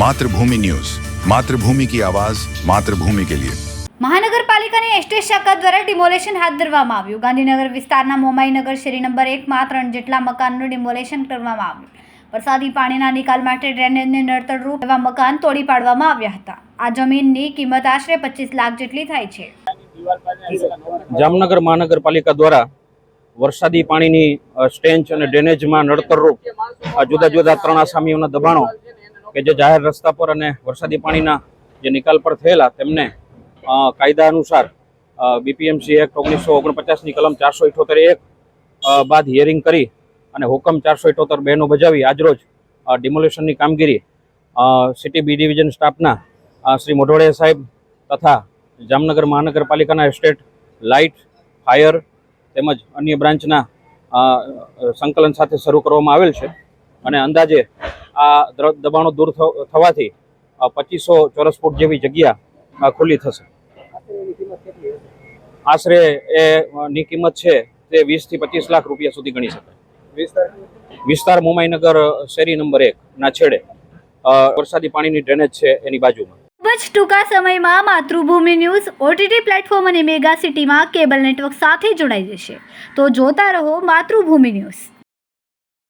Mathrubhumi news. Mathrubhumi કી આવાજ માતૃભૂમિ કે લિયે. મહાનગરપાલિકાની એસ્ટેટ શાખા દ્વારા ડિમોલેશન હાથ ધરવામાં આવ્યું. ગાંધીનગર વિસ્તારના મોમાઈનગર શેરી નંબર એકમાં ત્રણ જેટલા મકાનનું ડિમોલેશન કરવામાં આવ્યું. વરસાદી પાણીના નિકાલ માટે ડ્રેનેજને નડતરરૂપ એવા મકાન તોડી પાડવામાં આવ્યા હતા. આ જમીનની કિંમત આશરે પચીસ લાખ જેટલી થાય છે. જામનગર મહાનગરપાલિકા દ્વારા વરસાદી પાણીની સ્ટેન્ચ અને ડ્રેનેજમાં નડતરરૂપ જુદા જુદા ત્રણ આસામીઓના દબાણો કે જે જાહેર રસ્તા પર અને વરસાદી પાણીના જે નિકાલ પર થયેલા, તેમને કાયદા અનુસાર બીપીએમસી એક્ટ ઓગણીસો ઓગણપચાસની કલમ ચારસો ઇઠોતેર એક બાદ હિયરિંગ કરી અને હુકમ ચારસો ઇઠોતેર બેનો બજાવી આજરોજ ડિમોલેશનની કામગીરી સિટી બી ડિવિઝન સ્ટાફના શ્રી મોઢોડે સાહેબ તથા જામનગર મહાનગરપાલિકાના એસ્ટેટ લાઇટ ફાયર તેમજ અન્ય બ્રાન્ચના સંકલન સાથે શરૂ કરવામાં આવેલ છે. અને અંદાજે આ દબાણો દૂર થ- થવાથી પચીસો ચોરસ ફૂટ જેવી જગ્યા ખુલ્લી થશે. આશરે એ ની કિંમત છે તે વીસથી પચીસ લાખ રૂપિયા સુધી ગણી શકાય. વિસ્તાર મુંબઈનગર શેરી નંબર એક, ના છેડે. વરસાદી પાણીની ડ્રેનેજ છે એની બાજુમાં. ખૂબ જ ટૂંકા સમયમાં માતૃભૂમિ ન્યૂઝ ઓટીટી પ્લેટફોર્મ અને મેગા સિટીમાં કેબલ નેટવર્ક સાથે જોડાઈ જશે. તો જોતા રહો માતૃભૂમિ ન્યૂઝ.